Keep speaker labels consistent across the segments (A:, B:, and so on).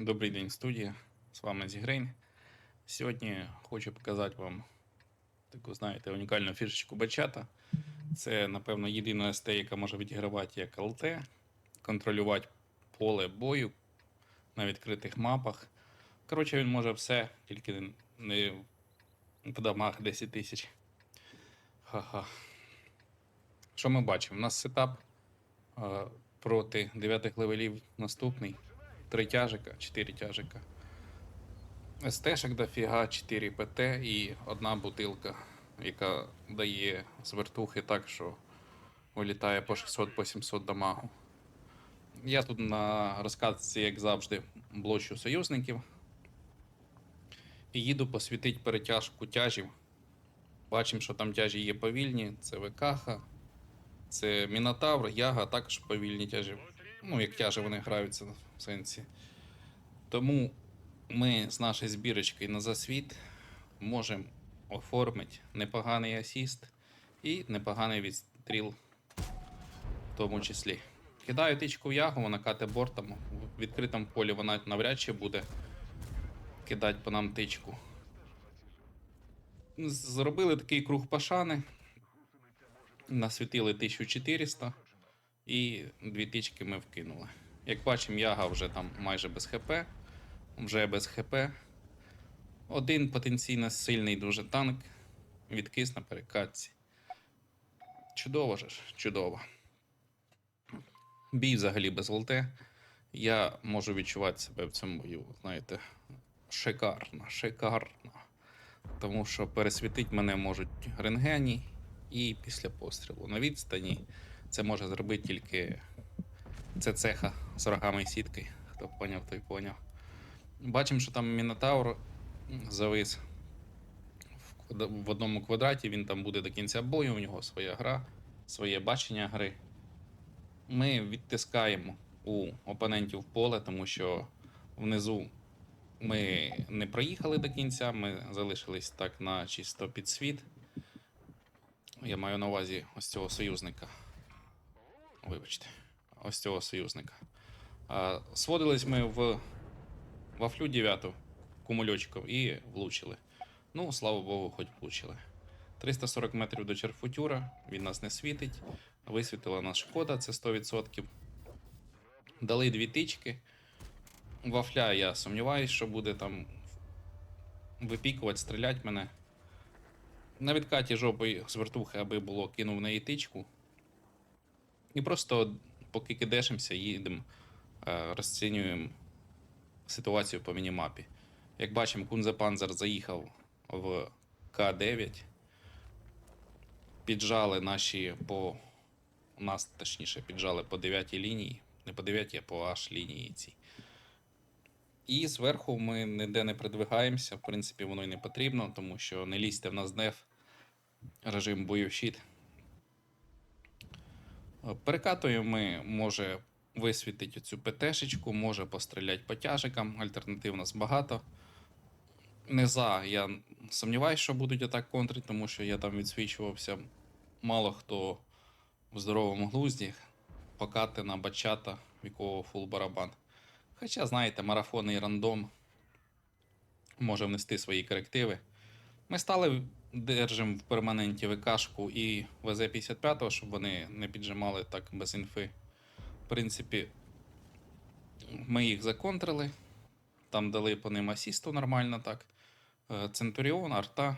A: Добрий день, студія. З вами Зігрейн. Сьогодні хочу показати вам таку, знаєте, унікальну фішечку бачата. Це, напевно, єдина СТ, яка може відігравати як ЛТ, контролювати поле бою на відкритих мапах. Коротше, він може все, тільки не в дамаг 10 тисяч. Ха-ха. Що ми бачимо? У нас сетап е, проти 9 левелів наступний. Три тяжика, 4 тяжика. СТшек дофіга, 4 ПТ і одна бутилка, яка дає звертухи так, що вилітає по 600 по 700 дамагу. Я тут на розкатці, як завжди, блочу союзників. І їду посвітить перетяжку тяжів. Бачимо, що там тяжі є повільні, це ВКХ, це Мінотавр, Яга, також повільні тяжі. Ну, як тяжі вони граються сенсі. Тому ми з нашої збірочки на засвіт можемо оформити непоганий асіст і непоганий відстріл в тому числі. Кидаю тичку в ягу, вона кате бортом. В відкритому полі вона навряд чи буде кидати по нам тичку. Зробили такий круг пашани. Насвітили 1400 і дві тички ми вкинули. Як бачимо, яга вже там майже без ХП, вже без ХП. Один потенційно сильний дуже танк відкис на перекатці. Чудово ж, чудово. Бій взагалі без ЛТ. Я можу відчувати себе в цьому бою, знаєте, шикарно, шикарно. Тому що пересвітить мене можуть рентгені і після пострілу. На відстані це може зробити тільки це цеха з рогами і сіткою. Хто поняв, той поняв. Бачимо, що там Мінотавр завис в одному квадраті, він там буде до кінця бою, у нього своя гра, своє бачення гри. Ми відтискаємо у опонентів поле, тому що внизу ми не проїхали до кінця, ми залишились так на чисто підсвіт. Я маю на увазі ось цього союзника. Вибачте, ось цього союзника. Сводились ми в вафлю 9 кумульочком і влучили. Ну, слава Богу, хоч влучили. 340 метрів до черфутюра, він нас не світить. Висвітила нас шкода, це 100%. Дали дві тички. Вафля, я сумніваюсь, що буде там випікувати, стріляти мене. На відкаті жопи з вертухи, аби було, кинув в неї тичку. І просто, поки кидешимося, їдемо, е, розцінюємо ситуацію по мінімапі. Як бачимо, Кунзе Панзер заїхав в К9. Піджали наші по. Нас, точніше, піджали по 9 лінії. Не по 9, а по H лінії цій. І зверху ми ніде не придвигаємося. В принципі, воно й не потрібно, тому що не лізьте в нас деф, режим бойовщит. Перекатуємо ми може висвітити цю ПТшечку, може постріляти по тяжикам, альтернатив у нас багато. Низа, я сумніваюся, що будуть атак контрити, тому що я там відсвічувався. Мало хто в здоровому глузді покати на бачата, в якого фул барабан. Хоча, знаєте, марафонний рандом може внести свої корективи. Ми стали держимо в перманенті ВКшку і ВЗ-55, щоб вони не піджимали так без інфи. В принципі, ми їх законтрили. Там дали по ним асісту нормально так. Е, Центуріон, арта.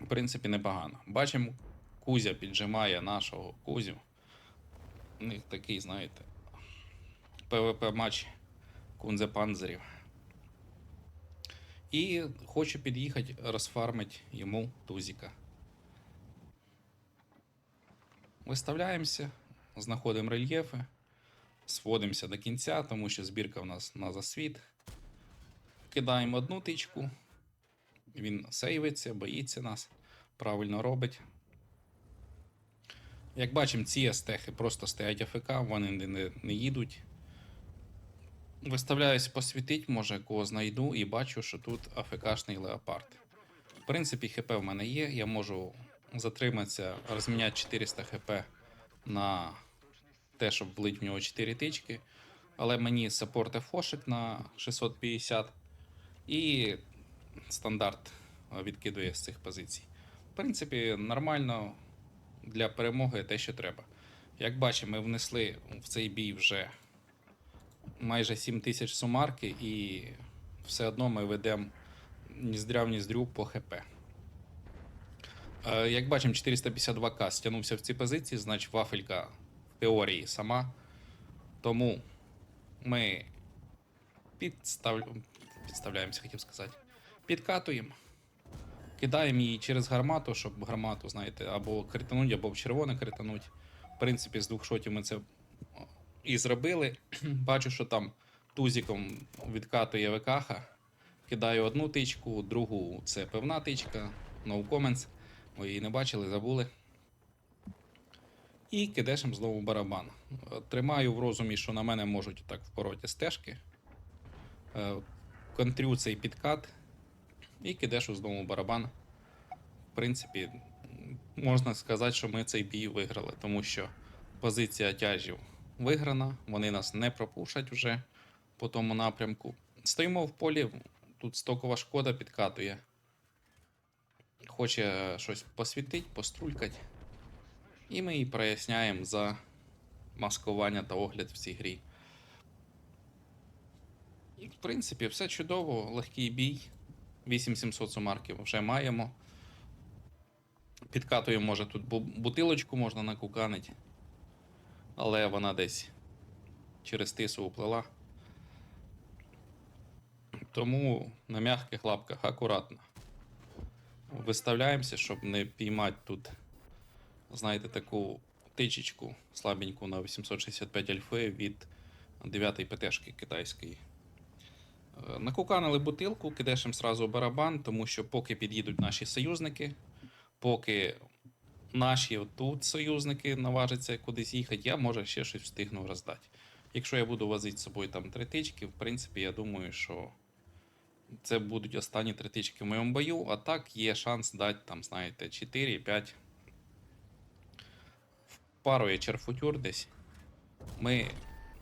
A: В принципі, непогано. Бачимо, Кузя піджимає нашого Кузю. У них такий, знаєте, ПВП матч Кунзе Панзерів. І хочу під'їхати, розфармити йому тузіка. Виставляємося, знаходимо рельєфи, сводимося до кінця, тому що збірка в нас на засвіт. Кидаємо одну тичку. Він сейвиться, боїться нас, правильно робить. Як бачимо, ці естехи просто стоять АФК, вони не, не, не їдуть. Виставляюсь посвітить, може кого знайду, і бачу, що тут АФКшний леопард. В принципі, ХП в мене є, я можу затриматися, розміняти 400 ХП на те, щоб влить в нього 4 тички. Але мені саппорте фошик на 650 і стандарт е, відкидує з цих позицій. В принципі, нормально для перемоги те, що треба. Як бачимо, ми внесли в цей бій вже майже 7 тисяч сумарки, і все одно ми ведемо ніздря в ніздрю по ХП. Е, Як бачимо, 452к стягнувся в ці позиції, значить вафелька в теорії сама. Тому ми підстав... підставляємося, хотів сказати. Підкатуємо. Кидаємо її через гармату, щоб гармату, знаєте, або критануть, або в червоне критануть. В принципі, з двох шотів ми це і зробили. Бачу, що там тузиком відкатує ВКХ. Кидаю одну тичку, другу це певна тичка, no comments. Ви її не бачили, забули. І кидешем знову барабан. Тримаю в розумі, що на мене можуть так впороти стежки. Е, Контрю цей підкат і кидешу знову барабан. В принципі, можна сказати, що ми цей бій виграли, тому що позиція тяжів виграна, вони нас не пропушать вже по тому напрямку. Стоїмо в полі, тут стокова шкода підкатує. Хоче щось посвітить, пострулькать. І ми її проясняємо за маскування та огляд в цій грі. І, в принципі, все чудово, легкий бій. 8700 сумарків вже маємо. Підкатуємо, може, тут бутилочку можна накуканити. Але вона десь через тису уплила. Тому на м'яких лапках акуратно. Виставляємося, щоб не піймати тут, знаєте, таку тичечку слабеньку на 865 альфи від 9 ПТшки китайської. Е, Накуканили бутилку, кидешем сразу барабан, тому що поки під'їдуть наші союзники, поки наші тут союзники наважаться кудись їхати, я може ще щось встигну роздати. Якщо я буду возити з собою там три тички, в принципі, я думаю, що це будуть останні три тички в моєму бою, а так є шанс дати там, знаєте, 4-5. Пару є черфутюр десь. Ми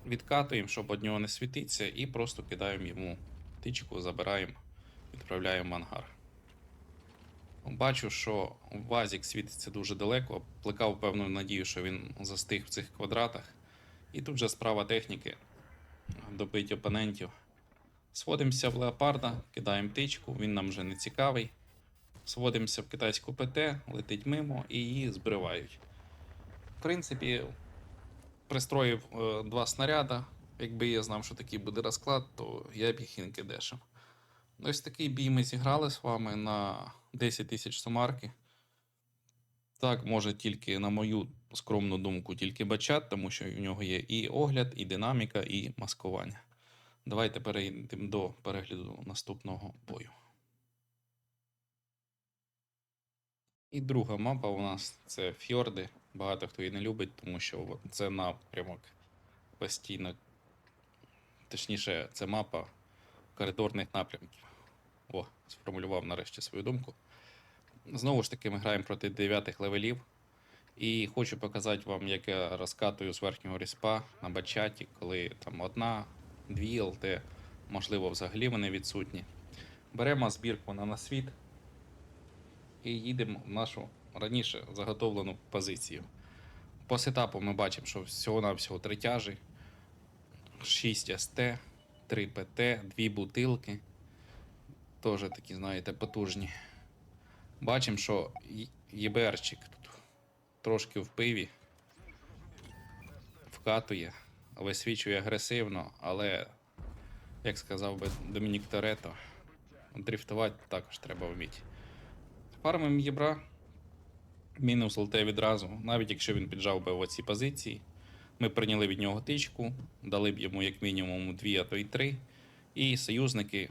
A: відкатуємо, щоб од нього не світиться, і просто кидаємо йому тичку, забираємо, відправляємо в ангар. Бачу, що Вазік світиться дуже далеко. Плекав певну надію, що він застиг в цих квадратах. І тут же справа техніки добить опонентів. Сводимося в леопарда, кидаємо тичку, він нам вже не цікавий. Сводимося в китайську ПТ, летить мимо і її збривають. В принципі, пристроїв е, два снаряда. Якби я знав, що такий буде розклад, то я б їх і не кидешив. Ось такий бій ми зіграли з вами на 10 тисяч сумарки. Так, може тільки, на мою скромну думку, тільки бачат, тому що в нього є і огляд, і динаміка, і маскування. Давайте перейдемо до перегляду наступного бою. І друга мапа у нас це фьорди. Багато хто її не любить, тому що це напрямок постійно. Точніше, це мапа коридорних напрямків. О, сформулював нарешті свою думку. Знову ж таки, ми граємо проти 9 левелів. І хочу показати вам, як я розкатую з верхнього ріспа на бачаті, коли там одна, дві ЛТ, можливо, взагалі вони відсутні. Беремо збірку на насвіт і їдемо в нашу раніше заготовлену позицію. По сетапу ми бачимо, що всього-навсього три тяжі, 6 СТ, 3 ПТ, 2 бутилки. Теж такі, знаєте, потужні. Бачимо, що ЄБРчик тут трошки в пиві вкатує, висвічує агресивно, але, як сказав би Домінік Торетто, дрифтувати також треба вміти. Фармимо єбра, мінус ЛТ відразу, навіть якщо він піджав би в оці позиції. Ми прийняли від нього тичку, дали б йому як мінімум дві, а то й три. І союзники,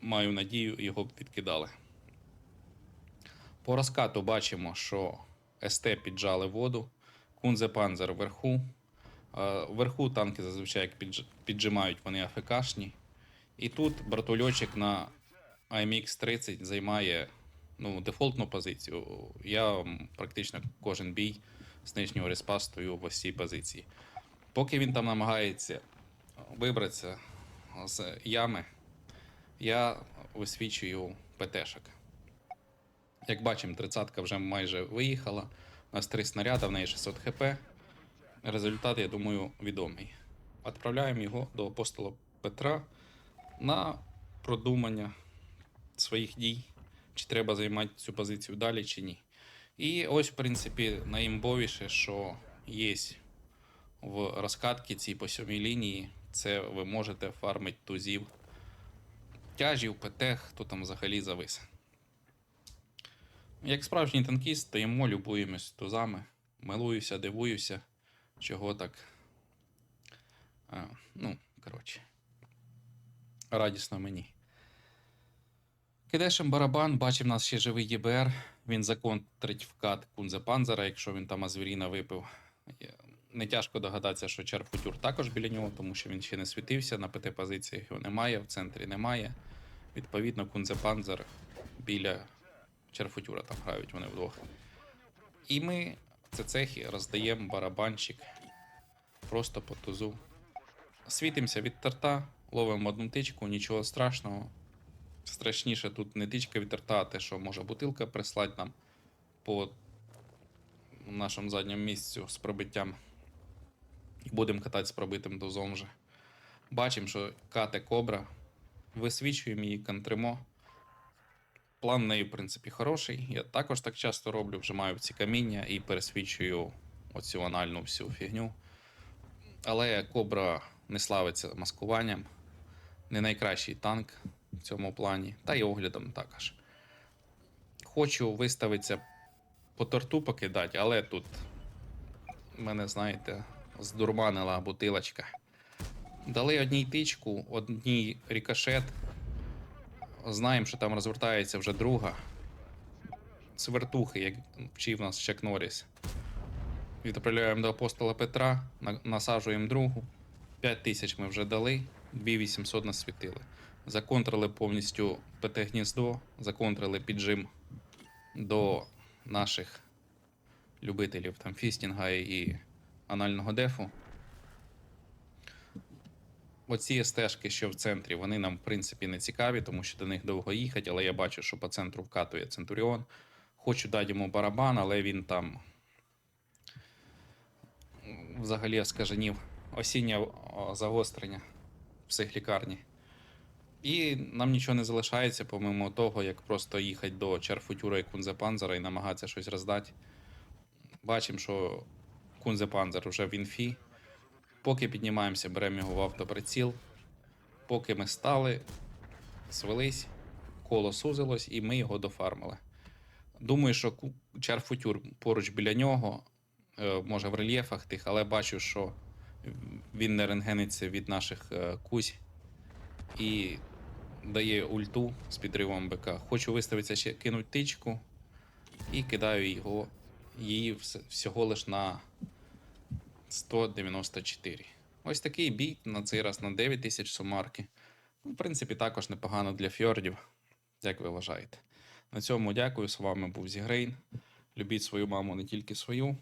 A: маю надію, його б відкидали. По розкату бачимо, що СТ піджали воду, Кунзе Панзер вверху. Е, Вверху танки зазвичай піджимають, вони АФКшні. І тут братольотчик на AMX 30 займає ну, дефолтну позицію. Я практично кожен бій з нижнього респа стою в ось цій позиції. Поки він там намагається вибратися з ями, я висвічую ПТшок. Як бачимо, 30-ка вже майже виїхала. У нас три снаряди, в неї 600 хп. Результат, я думаю, відомий. Відправляємо його до апостола Петра на продумання своїх дій, чи треба займати цю позицію далі, чи ні. І ось, в принципі, найімбовіше, що є в розкатці цій по сьомій лінії, це ви можете фармити тузів, тяжів, ПТ, хто там взагалі завис. Як справжній танкіст, стоїмо, любуємось тузами, милуюся, дивуюся, чого так. А, ну, коротше. Радісно мені. Кидешем барабан, бачив нас ще живий ЄБР. Він законтрить вкат Кунзе Панзера, якщо він там Азвіріна випив. Не тяжко догадатися, що Черфутюр також біля нього, тому що він ще не світився, на ПТ позиціях його немає, в центрі немає. Відповідно, Кунзе Панзер біля Черфутюра там грають вони вдвох. І ми це цехи роздаємо барабанчик просто по тузу. Світимося від торта, ловимо одну тичку, нічого страшного. Страшніше тут не тичка від торта, а те, що може бутилка прислати нам по нашому задньому місцю з пробиттям. І будемо катати з пробитим дозом вже. Бачимо, що кате кобра. Висвічуємо її, контримо. План в неї, в принципі, хороший. Я також так часто роблю, вжимаю в ці каміння і пересвічую оцю анальну всю фігню. Але кобра не славиться маскуванням. Не найкращий танк в цьому плані, та й оглядом також. Хочу виставитися по торту покидати, але тут мене, знаєте, здурманила бутилочка. Дали одній тичку, одній рікошет. Знаємо, що там розвертається вже друга. Свертухи, як вчив нас Чак Норріс. Відправляємо до апостола Петра, насаджуємо другу. 5 тисяч ми вже дали, 2800 нас світили. Законтрили повністю ПТ гніздо, законтрили піджим до наших любителів там фістінга і анального дефу. Оці стежки, що в центрі, вони нам, в принципі, не цікаві, тому що до них довго їхати, але я бачу, що по центру вкатує Центуріон. Хочу дати йому барабан, але він там взагалі оскаженів осіннє загострення в психлікарні. І нам нічого не залишається, помимо того, як просто їхати до Чарфутюра і Кунзепанзера і намагатися щось роздати. Бачимо, що Кунзепанзер вже в інфі. Поки піднімаємося, беремо його в автоприціл. Поки ми стали, свелись, коло сузилось, і ми його дофармили. Думаю, що Чарфутюр поруч біля нього, е, може в рельєфах тих, але бачу, що він не рентгениться від наших е, кузь і дає ульту з підривом БК. Хочу виставитися ще кинуть тичку і кидаю його, її всього лиш на 194. Ось такий бій на цей раз на 9 тисяч сумарки. Ну, В принципі, також непогано для фьордів, як ви вважаєте. На цьому дякую. З вами був Зігрейн. Любіть свою маму, не тільки свою.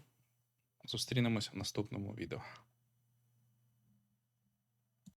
A: Зустрінемось в наступному відео.